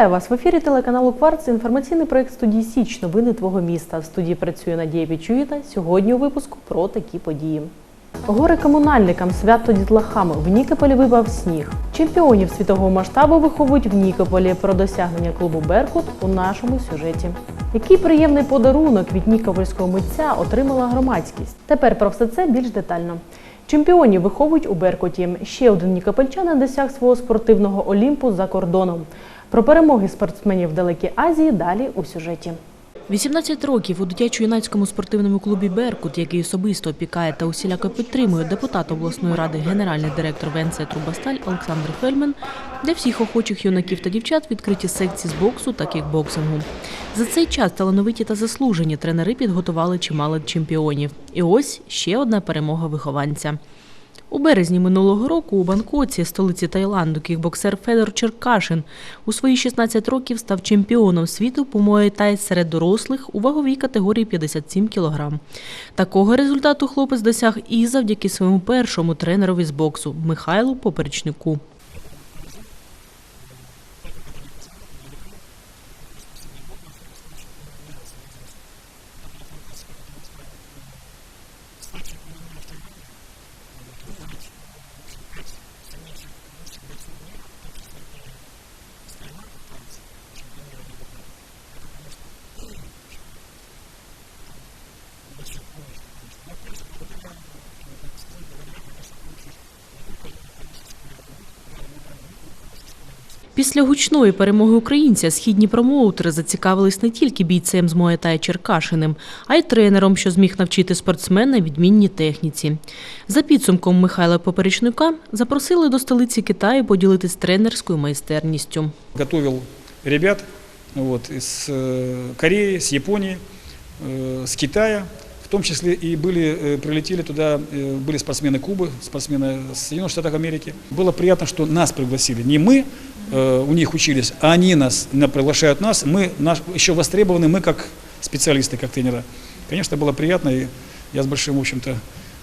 Вітаю вас в ефірі телеканалу Кварц. Інформаційний проект студії Січ. Новини твого міста. В студії працює Надія Пічуїта. Сьогодні у випуску про такі події. Гори комунальникам, свято дітлахам. В Нікополі випав сніг. Чемпіонів світового масштабу виховують в Нікополі. Про досягнення клубу Беркут у нашому сюжеті. Який приємний подарунок від нікопольського митця отримала громадськість? Тепер про все це більш детально. Чемпіонів виховують у Беркуті. Ще один нікопольчанин досяг свого спортивного олімпу за кордоном. Про перемоги спортсменів в Далекій Азії далі у сюжеті. 18 років у дитячо-юнацькому спортивному клубі Беркут, який особисто опікає та усіляко підтримує депутат обласної ради, генеральний директор ВНЦ Трубасталь Олександр Фельмен, для всіх охочих юнаків та дівчат відкриті секції з боксу та кікбоксингу. За цей час талановиті та заслужені тренери підготували чимало чемпіонів. І ось ще одна перемога вихованця. У березні минулого року у Бангкоці, столиці Таїланду, кікбоксер Федор Черкашин у свої 16 років став чемпіоном світу по муay-тай серед дорослих у ваговій категорії 57 кг. Такого результату хлопець досяг і завдяки своєму першому тренерові з боксу Михайлу Поперечнику. Після гучної перемоги українця східні промоутери зацікавились не тільки бійцем з Моєтая Черкашиним, а й тренером, що зміг навчити спортсмена відмінній техніці. За підсумком Михайла Поперечника запросили до столиці Китаю поділитись тренерською майстерністю. готовил ребят вот, из э, Кореи, с Японии, э, с Китая. В том числе и были, э, прилетели туда, э, были спортсмены Кубы, спортсмены Соединенных Штатов Америки. Было приятно, что нас пригласили. Не мы э, у них учились, а они нас на- приглашают нас. Мы наш, еще востребованы, мы как специалисты, как тренера. Конечно, было приятно, и я с большим, в общем-то,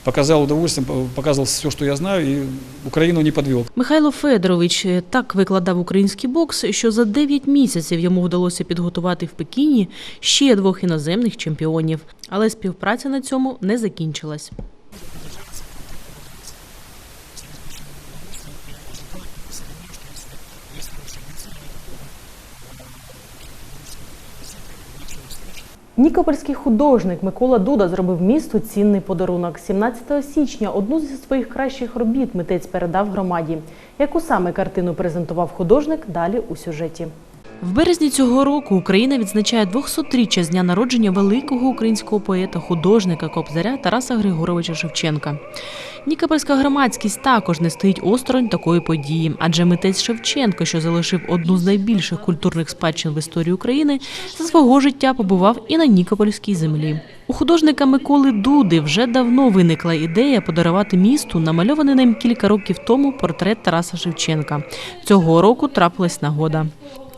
показал удовольствием, по- показывал все, что я знаю, и Украину не подвел. Михайло Федорович е, так викладав український бокс, що за 9 місяців йому вдалося підготувати в Пекіні ще двох іноземних чемпіонів. Але співпраця на цьому не закінчилась. Нікопольський художник Микола Дуда зробив місту цінний подарунок. 17 січня одну зі своїх кращих робіт митець передав громаді. Яку саме картину презентував художник далі у сюжеті. В березні цього року Україна відзначає 200-річчя з дня народження великого українського поета, художника, кобзаря Тараса Григоровича Шевченка. Нікопольська громадськість також не стоїть осторонь такої події, адже митець Шевченко, що залишив одну з найбільших культурних спадщин в історії України, за свого життя побував і на Нікопольській землі. У художника Миколи Дуди вже давно виникла ідея подарувати місту намальований ним кілька років тому портрет Тараса Шевченка. Цього року трапилась нагода.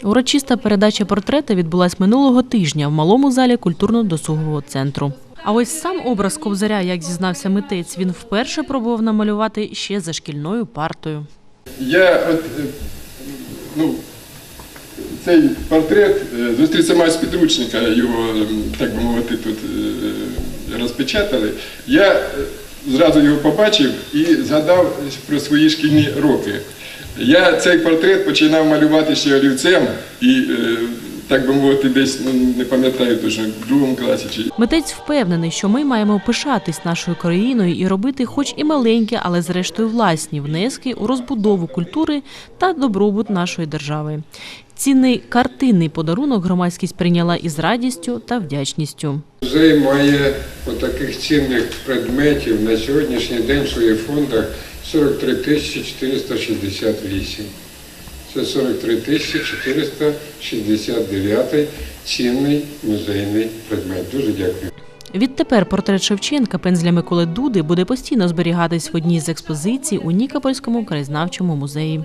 Урочиста передача портрета відбулась минулого тижня в малому залі культурно-досугового центру. А ось сам образ Кобзаря, як зізнався митець, він вперше пробував намалювати ще за шкільною партою. Я от, е, ну, цей портрет е, зустрівся маю з підручника, його, ем, так би мовити, тут е, розпечатали. Я зразу його побачив і згадав про свої шкільні роки. Я цей портрет починав малювати ще олівцем і, е, так би мовити, десь, ну, не пам'ятаю точно, в другому класі чи Митець впевнений, що ми маємо пишатись нашою країною і робити, хоч і маленькі, але зрештою власні внески у розбудову культури та добробут нашої держави. Цінний картинний подарунок громадськість прийняла із радістю та вдячністю. Музей має таких цінних предметів на сьогоднішній день в своїх фондах 43 тисячі 468. Це 43 тисячі 469 цінний музейний предмет. Дуже дякую. Відтепер портрет Шевченка пензля Миколи Дуди буде постійно зберігатись в одній з експозицій у Нікопольському краєзнавчому музеї.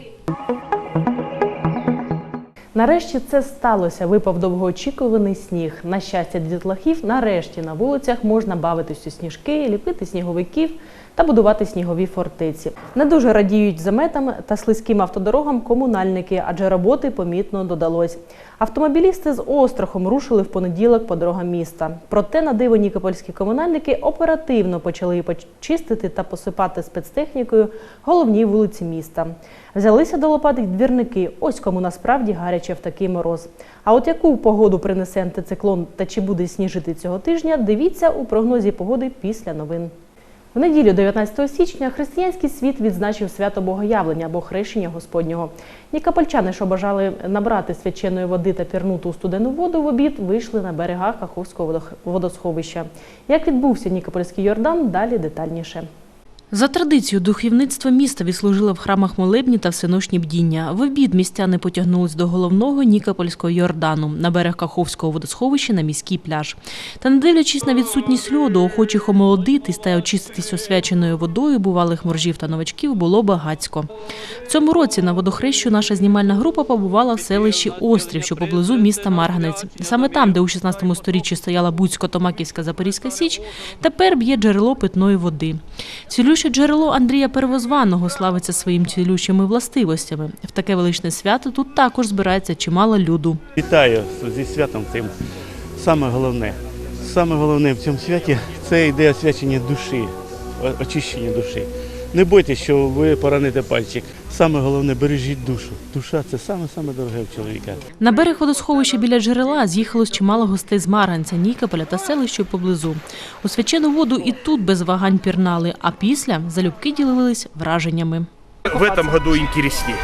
Нарешті це сталося. Випав довгоочікуваний сніг. На щастя, дітлахів нарешті на вулицях можна бавитись у сніжки, ліпити сніговиків та будувати снігові фортеці. Не дуже радіють заметам та слизьким автодорогам комунальники, адже роботи помітно додалось. Автомобілісти з острахом рушили в понеділок по дорогам міста. Проте на диво нікопольські комунальники оперативно почали почистити та посипати спецтехнікою головні вулиці міста. Взялися до лопат й двірники. Ось кому насправді гаряче в такий мороз. А от яку погоду принесе антициклон та чи буде сніжити цього тижня, дивіться у прогнозі погоди після новин. В неділю, 19 січня, християнський світ відзначив свято Богоявлення або хрещення Господнього. Нікопольчани, що бажали набрати свяченої води та пірнути у студену воду в обід, вийшли на берега Каховського водосховища. Як відбувся Нікопольський Йордан, далі детальніше. За традицією духовництво міста відслужило в храмах молебні та всеночні бдіння. В обід містяни потягнулись до головного Нікопольського Йордану на берег Каховського водосховища на міський пляж. Та не дивлячись на відсутність льоду, охочих омолодитись та очиститись освяченою водою бувалих моржів та новачків було багацько. В цьому році на водохрещу наша знімальна група побувала в селищі Острів, що поблизу міста Марганець. Саме там, де у 16 сторіччі стояла Буцько-Томаківська Запорізька Січ, тепер б'є джерело питної води. Цілюще джерело Андрія Первозваного славиться своїм цілющими властивостями. В таке величне свято тут також збирається чимало люду. Вітаю зі святом цим. Саме головне. Саме головне в цьому святі це йде освячення душі, очищення душі. Не бойтесь, що ви пораните пальчик. Саме головне бережіть душу. Душа це саме саме дороге в чоловіка. На берег водосховища біля джерела з'їхалось чимало гостей з Марганця, Нікополя та селища поблизу. У свячену воду і тут без вагань пірнали, а після залюбки ділились враженнями. В этом году интереснее.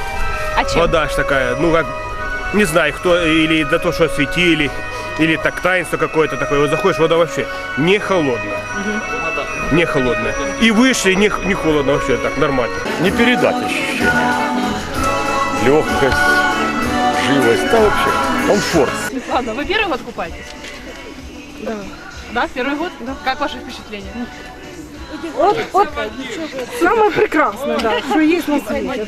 А чем? Вода ж такая, ну как, не знаю, кто, или да то, что осветили, или так таинство какое-то такое. Вот заходишь, вода вообще не холодная. Не холодная. И выше не, не холодно вообще, так нормально. не передать ощущения. Легкость, живость, да вообще комфорт. Ладно, вы первый год купаетесь? Да. Да, первый год? Да. Как ваши впечатления? Саме прекрасне, да, що є на світі.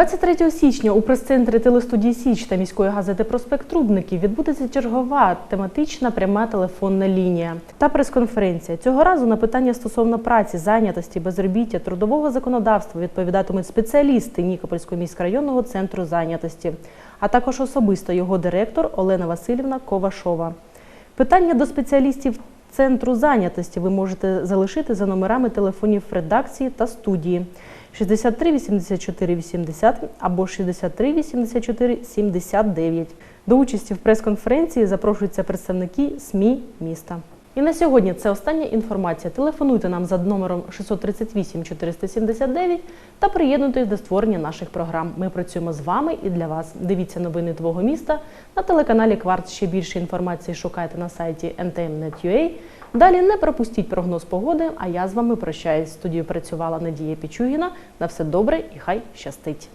23 січня у прес-центрі телестудії Січ та міської газети Проспект Трубників відбудеться чергова тематична пряма телефонна лінія та прес-конференція. Цього разу на питання стосовно праці, зайнятості, безробіття, трудового законодавства відповідатимуть спеціалісти Нікопольського міськрайонного центру зайнятості, а також особисто його директор Олена Васильівна Ковашова. Питання до спеціалістів центру зайнятості ви можете залишити за номерами телефонів редакції та студії 63 84 80 або 63 84 79. До участі в прес-конференції запрошуються представники СМІ міста. І на сьогодні це остання інформація. Телефонуйте нам за номером 638 479 та приєднуйтесь до створення наших програм. Ми працюємо з вами і для вас. Дивіться новини твого міста на телеканалі Кварт. Ще більше інформації шукайте на сайті ntm.net.ua. Далі не пропустіть прогноз погоди. А я з вами прощаюсь. Студію працювала Надія Пічугіна. На все добре і хай щастить.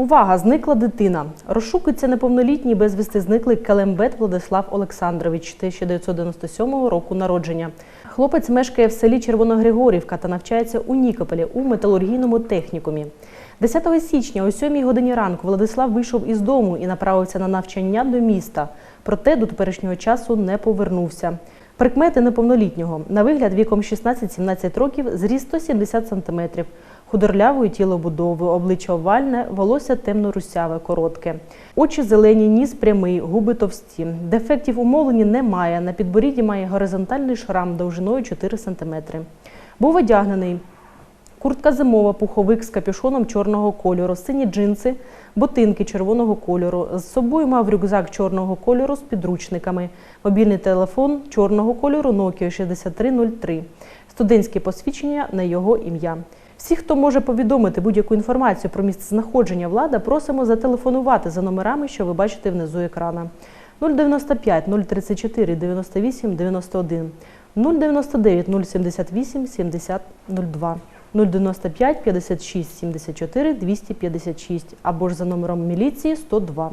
Увага! Зникла дитина. Розшукується неповнолітній безвісти зниклий Келембет Владислав Олександрович 1997 року народження. Хлопець мешкає в селі Червоногригорівка та навчається у Нікополі у металургійному технікумі. 10 січня о 7 годині ранку Владислав вийшов із дому і направився на навчання до міста. Проте до теперішнього часу не повернувся. Прикмети неповнолітнього на вигляд віком 16-17 років, зріст 170 см, худорлявою тілобудовою, обличчя овальне, волосся темно-русяве, коротке. Очі зелені, ніс прямий, губи товсті. Дефектів у мовленні немає. На підборідді має горизонтальний шрам довжиною 4 см. Був одягнений Куртка зимова, пуховик з капюшоном чорного кольору, сині джинси, ботинки червоного кольору. З собою мав рюкзак чорного кольору з підручниками, мобільний телефон чорного кольору Nokia 6303, студентське посвідчення на його ім'я. Всі, хто може повідомити будь-яку інформацію про місце знаходження влада, просимо зателефонувати за номерами, що ви бачите внизу екрана. 095 034 98 91, 099 078 70 02. 095 56 74 256 або ж за номером міліції 102.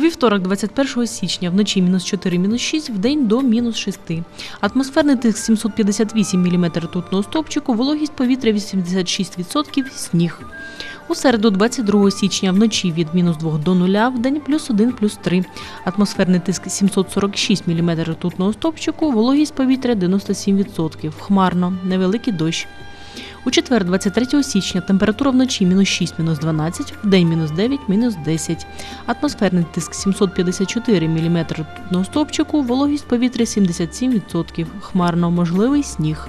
Вівторок, 21 січня, вночі мінус 4, мінус 6, вдень до мінус 6. Атмосферний тиск 758 мм ртутного стопчику, вологість повітря 86%, сніг. У середу, 22 січня, вночі від мінус 2 до 0, вдень плюс 1, плюс 3. Атмосферний тиск 746 мм ртутного стопчику, вологість повітря 97%, хмарно, невеликий дощ. У четвер, 23 січня, температура вночі мінус 6, мінус 12, день мінус 9, мінус 10. Атмосферний тиск 754 мм ртутного стопчику, вологість повітря 77%, хмарно, можливий сніг.